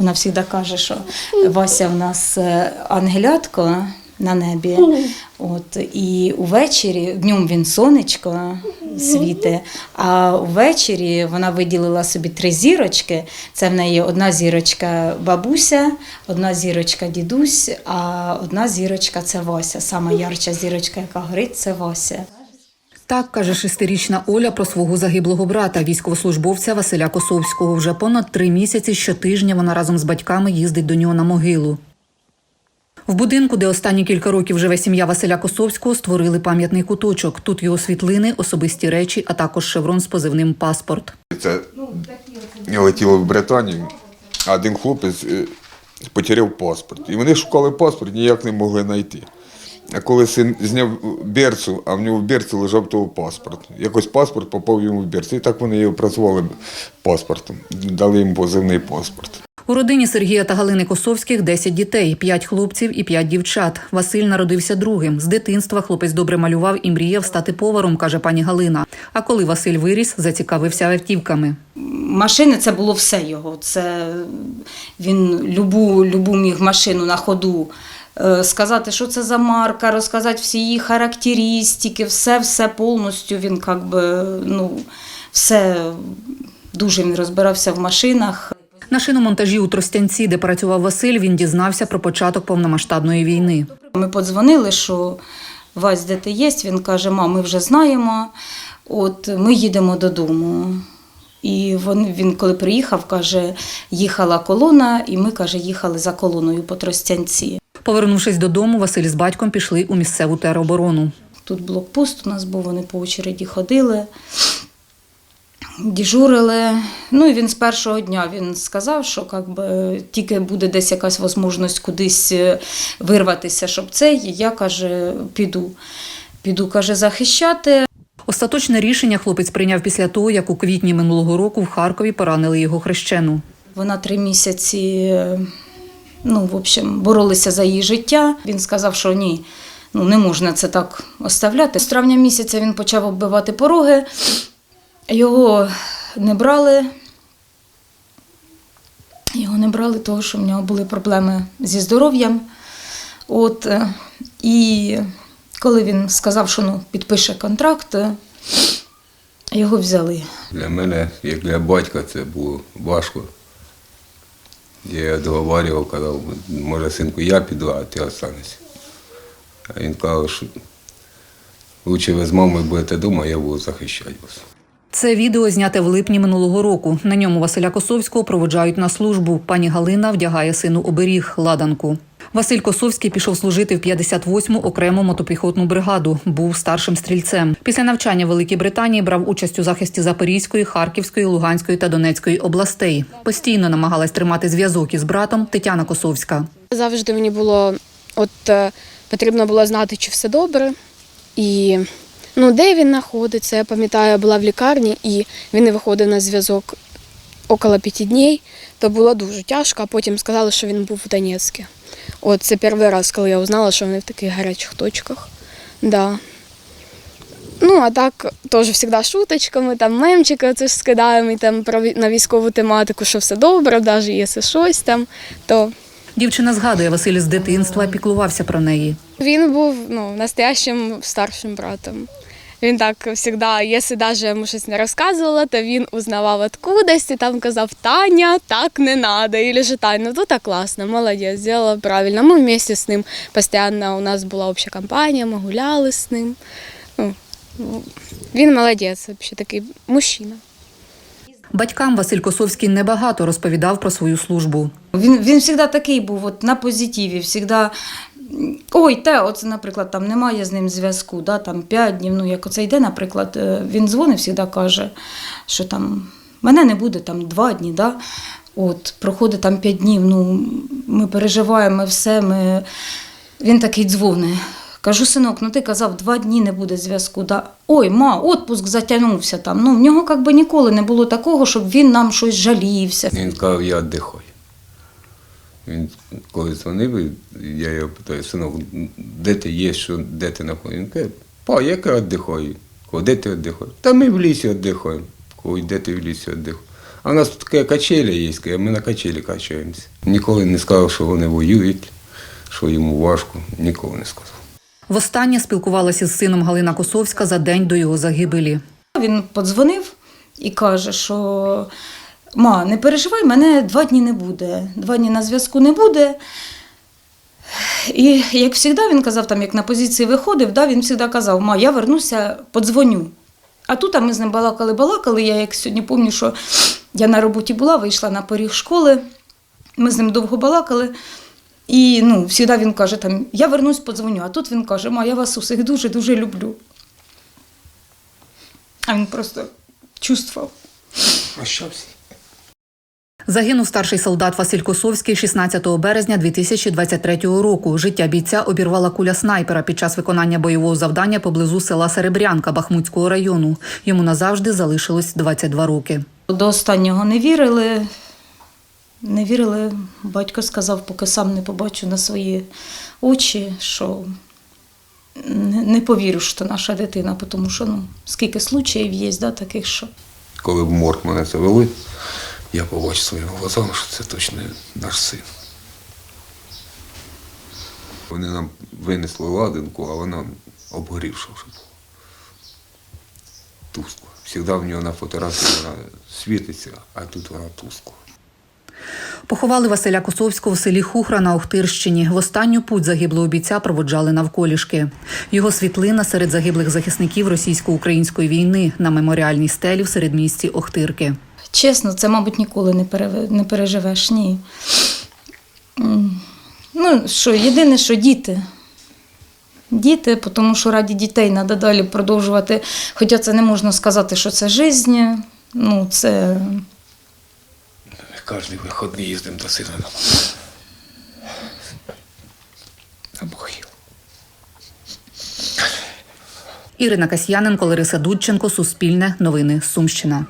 Вона завжди каже, що Вася в нас е, ангелятко на небі. От, і увечері, днем він сонечко світе, а увечері вона виділила собі три зірочки. Це в неї одна зірочка бабуся, одна зірочка дідусь, а одна зірочка це Вася. Сама ярча зірочка, яка горить, це Вася. Так каже шестирічна Оля про свого загиблого брата, військовослужбовця Василя Косовського. Вже понад три місяці щотижня вона разом з батьками їздить до нього на могилу. В будинку, де останні кілька років живе сім'я Василя Косовського, створили пам'ятний куточок. Тут його світлини, особисті речі, а також шеврон з позивним паспорт. Це летіло в Британію, а один хлопець е, потеряв паспорт. І вони шукали паспорт, ніяк не могли знайти. А коли син зняв берцю, а в нього в берці лежав того паспорт. Якось паспорт попав йому в берцю. І так вони його працювали паспортом, дали їм позивний паспорт. У родині Сергія та Галини Косовських 10 дітей, 5 хлопців і 5 дівчат. Василь народився другим. З дитинства хлопець добре малював і мріяв стати поваром, каже пані Галина. А коли Василь виріс, зацікавився автівками. Машини це було все його. Це він любу, любу міг машину на ходу сказати, що це за марка, розказати всі її характеристики, все, все повністю. Він як би, ну, все дуже він розбирався в машинах. На шиномонтажі у Тростянці, де працював Василь, він дізнався про початок повномасштабної війни. Ми подзвонили, що Вась, де ти є? Він каже, мам, ми вже знаємо, от ми їдемо додому. І він, він коли приїхав, каже, їхала колона, і ми, каже, їхали за колоною по Тростянці. Повернувшись додому, Василь з батьком пішли у місцеву тероборону. Тут блокпост у нас був, вони по очереді ходили, діжурили. Ну і він з першого дня він сказав, що как би, тільки буде десь якась можливість кудись е, вирватися, щоб це, я каже, піду. Піду, каже, захищати. Остаточне рішення хлопець прийняв після того, як у квітні минулого року в Харкові поранили його хрещену. Вона три місяці, е, ну, в общем, боролися за її життя. Він сказав, що ні, ну не можна це так оставляти. З травня місяця він почав оббивати пороги, його не брали. Його не брали, тому що в нього були проблеми зі здоров'ям. От, е, і коли він сказав, що ну, підпише контракт, е, його взяли. Для мене, як для батька, це було важко. Я договорював, казав, може, синку, я піду, а ти останешся. А він казав, що лучше ви з мамою будете вдома, я буду захищати вас. Це відео зняте в липні минулого року. На ньому Василя Косовського проводжають на службу. Пані Галина вдягає сину оберіг ладанку. Василь Косовський пішов служити в 58-му окрему мотопіхотну бригаду. Був старшим стрільцем. Після навчання в Великій Британії брав участь у захисті Запорізької, Харківської, Луганської та Донецької областей. Постійно намагалась тримати зв'язок із братом Тетяна Косовська. Завжди мені було от е, потрібно було знати, чи все добре. І ну, де він знаходиться. Я пам'ятаю, я була в лікарні і він не виходив на зв'язок около п'яти днів. То було дуже тяжко, а потім сказали, що він був в Донецьку. От це перший раз, коли я узнала, що вони в таких гарячих точках. Да. Ну, а так теж завжди шуточками, там мемчики це ж скидаємо і там про ві- на військову тематику, що все добре, навіть якщо щось там, то Дівчина згадує, Василь з дитинства піклувався про неї. Він був ну, настоящим старшим братом. Він так завжди, якщо навіть йому щось не розказувала, то він узнавав откудись і там казав Таня, так не треба, або же Таня, ну то класно, молодець, зробила правильно. Ми вместе з ним постійно у нас була обща компанія, ми гуляли з ним. Ну, він молодець, взагалі такий мужчина. Батькам Василь Косовський небагато розповідав про свою службу. Він, він завжди такий був, от на позитиві, завжди. Ой, те, оце, наприклад, там немає з ним зв'язку, да, там 5 днів. Ну, як оце йде, наприклад, е, він дзвонить, завжди каже, що там мене не буде там 2 дні, да. От, проходить там 5 днів, ну, ми переживаємо все. Ми... Він такий дзвонить. Кажу, синок, ну ти казав, два дні не буде зв'язку. Да? Ой, ма, отпуск затягнувся там. Ну, в нього як би ніколи не було такого, щоб він нам щось жалівся. Він сказав, я віддихаю. Він коли дзвонив, я його питаю, синок, де ти є, що, де ти знаходишся? Він каже, па, як я віддихаю? Кажу, де ти віддихаєш? Та ми в лісі віддихаємо. Кажу, де ти в лісі віддихаєш? А в нас тут таке качеля є, каже, ми на качелі качаємося. Ніколи не сказав, що вони воюють, що йому важко. Ніколи не сказав. Востаннє спілкувалася з сином Галина Косовська за день до його загибелі. Він подзвонив і каже, що ма, не переживай, мене два дні не буде. Два дні на зв'язку не буде. І як завжди, він казав, там, як на позиції виходив, да, він завжди казав, ма, я вернуся, подзвоню. А тут а ми з ним балакали, балакали. Я як сьогодні пам'ятаю, що я на роботі була, вийшла на поріг школи. Ми з ним довго балакали. І ну, завжди він каже, там, я вернусь, подзвоню. А тут він каже, ма, я вас усіх дуже-дуже люблю. А він просто чувствував. Прощався. Загинув старший солдат Василь Косовський 16 березня 2023 року. Життя бійця обірвала куля снайпера під час виконання бойового завдання поблизу села Серебрянка Бахмутського району. Йому назавжди залишилось 22 роки. До останнього не вірили. Не вірили. Батько сказав, поки сам не побачу на свої очі, що не, повірю, що наша дитина, тому що ну, скільки случаїв є, да, таких, що. Коли в морг мене завели, я побачив своїми глазами, що це точно наш син. Вони нам винесли ладинку, а вона обгорівша вже була. Тускла. Всегда в нього на фотографії вона світиться, а тут вона тускла. Поховали Василя Косовського в селі Хухра на Охтирщині. В останню путь загиблого бійця проводжали навколішки. Його світлина серед загиблих захисників російсько-української війни на меморіальній стелі в середмісті Охтирки. Чесно, це, мабуть, ніколи не, пере, не переживеш, ні. Ну, що, єдине, що діти. Діти, тому що раді дітей треба далі продовжувати. Хоча це не можна сказати, що це життя. Ну, це Кожний виходний їздимо до сина на, на могилу. Ірина Касьяненко, Лариса Дудченко, Суспільне, Новини, Сумщина.